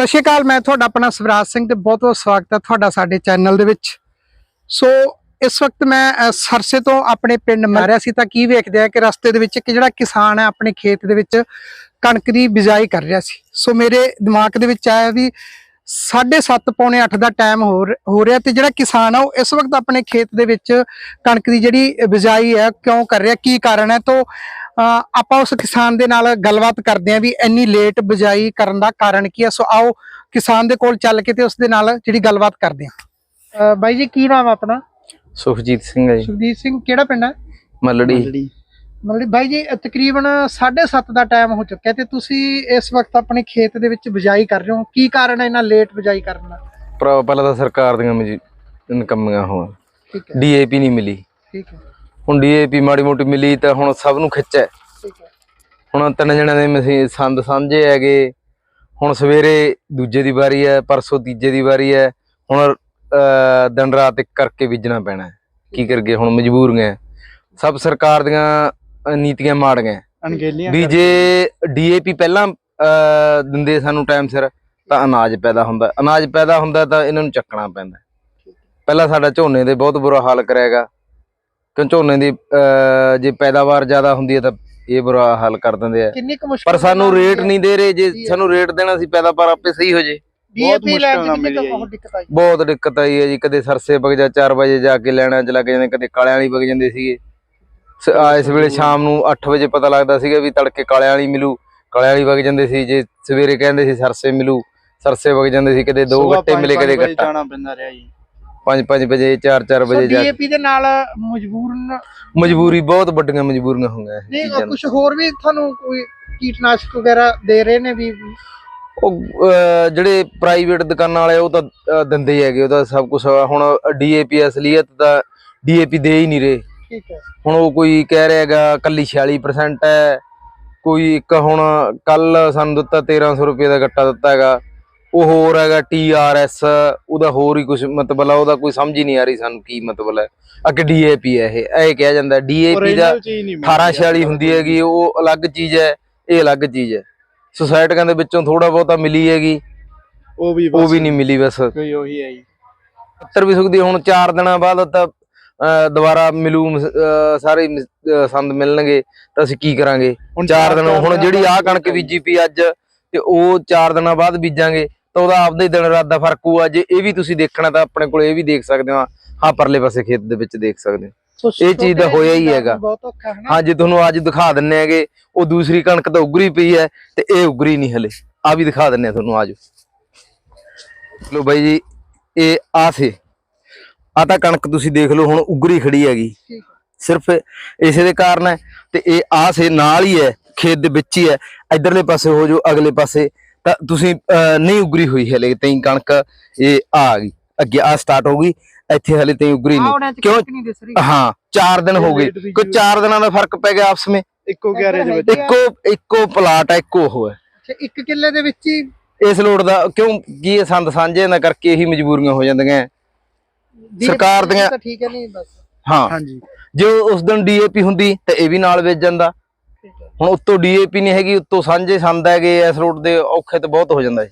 ਸਤਿ ਸ਼੍ਰੀ ਅਕਾਲ, ਮੈਂ ਤੁਹਾਡਾ ਆਪਣਾ ਸਵਰਾਜ ਸਿੰਘ ਤੇ ਬਹੁਤ ਬਹੁਤ ਸਵਾਗਤ ਹੈ ਤੁਹਾਡਾ ਸਾਡੇ ਚੈਨਲ ਦੇ ਵਿੱਚ। ਸੋ, ਇਸ ਵਕਤ ਮੈਂ ਸਰਸੇ ਤੋਂ ਆਪਣੇ ਪਿੰਡ ਮਾਰਿਆ ਸੀ ਤਾਂ ਕੀ ਵੇਖਦੇ ਆ ਕਿ ਰਸਤੇ ਦੇ ਵਿੱਚ ਇੱਕ ਜਿਹੜਾ ਕਿਸਾਨ ਹੈ ਆਪਣੇ ਖੇਤ ਦੇ ਵਿੱਚ ਕਣਕ ਦੀ ਬਿਜਾਈ ਕਰ ਰਿਹਾ ਸੀ। ਸੋ, ਮੇਰੇ ਦਿਮਾਗ ਦੇ ਵਿੱਚ ਆਇਆ ਵੀ 7:30 ਪੌਣੇ 8 ਦਾ ਟਾਈਮ ਹੋ ਰਿਹਾ ਤੇ ਜਿਹੜਾ ਕਿਸਾਨ ਆ ਉਹ ਇਸ ਵਕਤ ਆਪਣੇ ਖੇਤ ਦੇ ਵਿੱਚ ਕਣਕ ਦੀ ਜਿਹੜੀ ਬਿਜਾਈ ਹੈ ਕਿਉਂ ਕਰ ਰਿਹਾ, ਕੀ ਕਾਰਨ ਹੈ? ਤੋਂ ਆਪਾਂ ਉਸ ਕਿਸਾਨ ਦੇ ਨਾਲ ਗੱਲਬਾਤ ਕਰਦੇ ਆਂ ਵੀ ਇੰਨੀ ਲੇਟ ਬਿਜਾਈ ਕਰਨ ਦਾ ਕਾਰਨ ਕੀ ਹੈ। ਸੋ ਆਓ ਕਿਸਾਨ ਦੇ ਕੋਲ ਚੱਲ ਕੇ ਤੇ ਉਸ ਦੇ ਨਾਲ ਜਿਹੜੀ ਗੱਲਬਾਤ ਕਰਦੇ ਆਂ ਬਾਈ ਜੀ ਕੀ ਨਾਮ ਆਪਣਾ? ਸੁਖਜੀਤ ਸਿੰਘ ਹੈ ਜੀ। ਸੁਖਦੀਪ ਸਿੰਘ ਕਿਹੜਾ ਪਿੰਡ ਹੈ? ਮੱਲੜੀ। ਮਤਲਬ ਬਾਈ ਜੀ ਤਕਰੀਬਨ 7:30 ਦਾ ਟਾਈਮ ਹੋ ਚੁੱਕਿਆ ਤੇ ਤੁਸੀਂ ਇਸ ਵਕਤ ਆਪਣੇ ਖੇਤ ਦੇ ਵਿੱਚ ਬਿਜਾਈ ਕਰ ਰਹੇ ਹੋ। ਕੀ ਕਾਰਨ ਹੈ ਇਹਨਾਂ ਲੇਟ ਬਿਜਾਈ ਕਰਨ ਦਾ? ਪਹਿਲਾਂ ਤਾਂ ਸਰਕਾਰ ਦੀਆਂ ਮਜੀ ਨਕੰਮੀਆਂ ਹੋਣ। ਠੀਕ ਹੈ। ਡੀਏਪੀ ਨਹੀਂ ਮਿਲੀ। ਠੀਕ ਹੈ। ਹੁਣ ਡੀਏਪੀ ਮਾੜੀ ਮੋਟੀ ਮਿਲੀ ਤਾਂ ਹੁਣ ਸਭ ਨੂੰ ਖਿੱਚ। ਹੈ ਠੀਕ ਹੈ। ਹੁਣ ਤਿੰਨ ਜਣਿਆਂ ਦੇ ਮਸੀਂ ਸੰਦ ਸਾਂਝੇ ਹੈਗੇ। ਹੁਣ ਸਵੇਰੇ ਦੂਜੇ ਦੀ ਵਾਰੀ ਹੈ ਪਰਸੋਂ ਤੀਜੇ ਦੀ ਵਾਰੀ ਹੈ। ਹੁਣ ਅਹ, ਦਿਨ ਰਾਤ ਇੱਕ ਕਰਕੇ ਬੀਜਣਾ ਪੈਣਾ। ਕੀ ਕਰਗੇ ਹੁਣ ਮਜਬੂਰ ਗਏ ਸਭ ਸਰਕਾਰ ਦੀਆਂ ਨੀਤੀਆਂ ਮਾੜੀਆਂ ਹੈ। ਅਣਗਹਿਲੀਆਂ ਵੀ ਜੇ ਡੀਏਪੀ ਪਹਿਲਾਂ ਅਹ, ਦਿੰਦੇ ਸਾਨੂੰ ਟਾਈਮ ਸਿਰ ਤਾਂ ਅਨਾਜ ਪੈਦਾ ਹੁੰਦਾ ਅਨਾਜ ਪੈਦਾ ਹੁੰਦਾ ਤਾਂ ਇਹਨਾਂ ਨੂੰ ਚੱਕਣਾ ਪੈਂਦਾ ਪਹਿਲਾਂ ਸਾਡਾ ਝੋਨੇ ਦੇ ਬਹੁਤ ਬੁਰਾ ਹਾਲ ਕਰਿਆਗਾ ਕਿਉਂ ਝੋਨੇ ਦੀ ਅਹ, ਜੇ ਪੈਦਾਵਾਰ ਜ਼ਿਆਦਾ ਹੁੰਦੀ ਹੈ ਤਾਂ ਇਹ ਬੁਰਾ ਹਾਲ ਕਰ ਦਿੰਦੇ ਆ। ਕਿੰਨੀ ਕੁ ਮੁਸ਼ਕਲ ਪਰ ਸਾਨੂੰ ਰੇਟ ਨਹੀਂ ਦੇ ਰਹੇ ਜੇ ਸਾਨੂੰ ਰੇਟ ਦੇਣਾ ਸੀ ਪੈਦਾਵਾਰ ਆਪੇ ਸਹੀ ਹੋ ਜੇ। ਡੀਏਪੀ ਲੈਣ ਮੁਸ਼ਕਲ ਚ ਨਾਲ ਕਿੰਨੀ ਮਿਲੀ ਕੁ ਹੈ ਬਹੁਤ ਦਿੱਕਤ ਆਈ। ਬਹੁਤ ਦਿੱਕਤ ਆਈ ਹੈ ਜੀ ਕਦੇ ਸਰਸੇ ਵਗ ਜਾ 4 ਵਜੇ ਜਾ ਕੇ ਲੈਣਾ ਚ ਲੱਗ ਜਾਂਦੇ ਕਦੇ ਕਾਲਿਆਂ ਵਾਲੀ ਵਗ ਜਾਂਦੇ ਸੀਗੇ। ਸ- ਆ ਇਸ ਵੇਲੇ ਸ਼ਾਮ ਨੂੰ 8 ਵਜੇ ਪਤਾ ਲੱਗਦਾ ਸੀਗਾ ਵੀ ਤੜਕੇ ਕਾਲਿਆਂ ਵਾਲੀ ਮਿਲੂ ਕਾਲਿਆਂ ਵਾਲੀ ਵਗ ਜਾਂਦੇ ਸੀ ਜੇ ਸਵੇਰੇ ਕਹਿੰਦੇ ਸੀ ਸਰਸੇ ਮਿਲੂ ਸਰਸੇ ਵਗ ਜਾਂਦੇ ਸੀ ਕਦੇ ਦੋ ਸੁਬਾਹ ਗੱਟੇ ਪੰਜ- ਮਿਲੇ ਪੰਜ ਕਦੇ ਵਜੇ ਗੱਟਾ। ਜਾਣਾ ਪੈਂਦਾ ਰਿਹਾ ਜੀ। 5-5 ਵਜੇ 4-4 ਸੋ ਵਜੇ ਜਾ ਡੀਏਪੀ ਦੇ ਨਾਲ ਮਜਬੂਰਨ ਮਜਬੂਰੀ ਬਹੁਤ ਵੱਡੀਆਂ ਮਜਬੂਰੀਆਂ ਹੋਈਆਂ ਇਹ ਨਹੀਂ ਚੀਜ਼ਾਂ ਕੁਝ ਹੋਰ ਵੀ ਤੁਹਾਨੂੰ ਕੋਈ ਕੀਟਨਾਸ਼ਕ ਵਗੈਰਾ ਦੇ ਰਹੇ ਨੇ ਵੀ ਉਹ ਅਹ, ਜਿਹੜੇ ਪ੍ਰਾਈਵੇਟ ਦੁਕਾਨਾਂ ਵਾਲੇ ਉਹ ਤਾਂ ਅਹ, ਦਿੰਦੇ ਹੀ ਹੈਗੇ ਉਹਦਾ ਸਭ ਕੁਝ ਹੁਣ ਡੀਏਪੀ ਅਸਲੀਅਤ ਦਾ ਡੀਏਪੀ ਦੇ ਹੀ ਨਹੀਂ ਰਹੇ। ਠੀਕ ਹੈ। ਹੁਣ ਉਹ ਕੋਈ ਕਹਿ ਰਿਹਾ ਹੈਗਾ ਕੱਲੀ 46% ਹੈ ਕੋਈ ਇੱਕ ਹੁਣ ਕੱਲ ਸਾਨੂੰ ਦਿੱਤਾ 1300 ਰੁਪਏ ਦਾ ਗੱਟਾ ਦਿੱਤਾ ਹੈਗਾ ਉਹ ਹੋਰ ਹੈਗਾ ਟੀਆਰਐਸ ਉਹਦਾ ਹੋਰ ਹੀ ਕੁਝ ਮਤਲਬ ਹੈ ਉਹਦਾ ਕੋਈ ਸਮਝ ਹੀ ਨਹੀਂ ਆ ਰਹੀ ਸਾਨੂੰ ਕੀ ਮਤਲਬ ਹੈ ਅੱਗੇ ਡੀਏਪੀ ਹੈ ਇਹ ਇਹ ਕਿਹਾ ਜਾਂਦਾ ਡੀਏਪੀ ਦਾ Original ਚੀਜ਼ ਨਹੀਂ ਮਿਲਦੀ 1846 ਹੁੰਦੀ ਹੈਗੀ ਉਹ ਅਲੱਗ ਚੀਜ਼ ਹੈ ਇਹ ਅਲੱਗ ਚੀਜ਼ ਹੈ। ਸੁਸਾਇਟੀਆਂ ਦੇ ਵਿੱਚੋਂ ਥੋੜਾ ਬਹੁਤਾ ਮਿਲੀ ਹੈਗੀ ਉਹ ਵੀ ਉਹ ਵੀ ਨਹੀਂ ਮਿਲੀ ਬਸ। ਕੋਈ ਉਹੀ ਹੈ ਜੀ। ਪੱਤਰ ਵੀ ਸੁਖਦੀ ਹੁਣ 4 ਦਿਨਾਂ ਬਾਅਦ ਤਾਂ ਦੁਬਾਰਾ ਮਿਲੂ ਸਾਰੇ ਸੰਦ ਮਿਲਣਗੇ ਤਾਂ ਅਸੀਂ ਕੀ ਕਰਾਂਗੇ? ਹੁਣ 4 ਦਿਨ ਹੁਣ ਜਿਹੜੀ ਬਾਅਦ ਕਣਕ ਬੀਜੀ ਪਈ ਅੱਜ ਤੇ ਉਹ 4 ਦਿਨਾਂ ਬਾਅਦ ਬੀਜਾਂਗੇ। ਤਾਂ ਉਹਦਾ ਆਪਦਾ ਹੀ ਦਿਨ ਰਾਤ ਦਾ ਫ਼ਰਕ ਹੋਊਗਾ ਜੇ ਇਹ ਵੀ ਤੁਸੀਂ ਦੇਖਣਾ ਤਾਂ ਆਪਣੇ ਕੋਲ ਇਹ ਵੀ ਦੇਖ ਸਕਦੇ ਹੋ ਹਾਂ ਪਰਲੇ ਪਾਸੇ ਖੇਤ ਦੇ ਵਿੱਚ ਦੇਖ ਸਕਦੇ ਹੋ। ਇਹ ਚੀਜ਼ ਦਾ ਹੋਇਆ ਹੀ ਹੈਗਾ। ਹੈ ਜੇ ਤੁਹਾਨੂੰ ਅੱਜ ਦਿਖਾ ਦਿੰਨੇ ਹੈਗੇ ਉਹ ਦੂਸਰੀ ਕਣਕ ਤਾਂ ਉਗਰੀ ਪਈ ਹੈ ਤੇ ਇਹ ਉਗਰੀ ਨਹੀਂ ਹਲੇ। ਆ ਵੀ ਦਿਖਾ ਦਿੰਨੇ ਤੁਹਾਨੂੰ ਆਜੋ ਲੋ ਬਾਈ ਜੀ ਇਹ ਆ ਸੇ ਆ ਤਾਂ ਕਣਕ ਤੁਸੀਂ ਦੇਖ ਲਓ ਹੁਣ ਉਗਰੀ ਖੜੀ ਹੈਗੀ। ਸਿਰਫ ਇਸੇ ਦੇ ਕਾਰਨ ਹੈ ਤੇ ਇਹ ਆ ਸੇ ਨਾਲ ਹੀ ਹੈ ਖੇਤ ਦੇ ਵਿੱਚ ਹੀ ਹੈ। ਇਧਰਲੇ ਪਾਸੇ ਹੋ ਜੋ ਅਗਲੇ ਪਾਸੇ ਤਾਂ ਤੁਸੀਂ ਨਹੀਂ ਉਗਰੀ ਹੋਈ ਹਲੇ ਤਈ ਕਣਕ ਇਹ ਆ ਗਈ। ਅੱਗੇ ਆ ਸਟਾਰਟ ਹੋ ਗਈ ਇੱਥੇ ਹਲੇ ਤਈ ਉਗਰੀ ਨਹੀਂ। ਕਿਉਂ? ਕਣਕ ਨਹੀਂ ਦਿਸ ਰਹੀ। ਹਾਂ 4 ਦਿਨ ਹੋ ਗਏ। ਕੋਈ 4 ਦਿਨਾਂ ਦਾ ਫ਼ਰਕ ਪੈ ਗਿਆ ਆਪਸ ਵਿੱਚ? ਇੱਕੋ ਗਿਆਰੇ ਦੇ ਵਿੱਚ। ਇੱਕੋ ਇੱਕੋ ਪਲਾਟ ਹੈ ਇੱਕੋ ਉਹ ਹੈ। ਅੱਛਾ ਇੱਕ ਕਿੱਲੇ ਦੇ ਵਿੱਚ ਹੀ? ਇਸ ਲੋੜ ਦਾ ਕਿਉਂ ਕੀ ਇਹ ਸੰਦ ਸਾਂਝੇ ਨਾ ਕਰਕੇ ਇਹੀ ਮਜਬੂਰੀਆਂ ਹੋ ਜਾਂਦੀਆਂ? ਸਰਕਾਰ ਦੀਆਂ- ਤਾਂ ਠੀਕ ਹੈ ਨਹੀਂ ਬਸ। ਹਾਂ। ਹਾਂਜੀ। ਜੇ ਉਸ ਦਿਨ ਡੀਏਪੀ ਹੁੰਦੀ ਤਾਂ ਇਹ ਵੀ ਨਾਲ ਵੇਚ ਜਾਂਦਾ। ਹੁਣ ਉੱਤੋਂ ਡੀਏਪੀ ਨਹੀਂ ਹੈਗੀ, ਉੱਤੋਂ ਸਾਂਝੇ ਸੰਦ ਹੈਗੇ ਇਸ ਰੋਡ ਦੇ, ਔਖੇ ਤੇ ਬਹੁਤ ਹੋ ਜਾਂਦਾ ਹੈ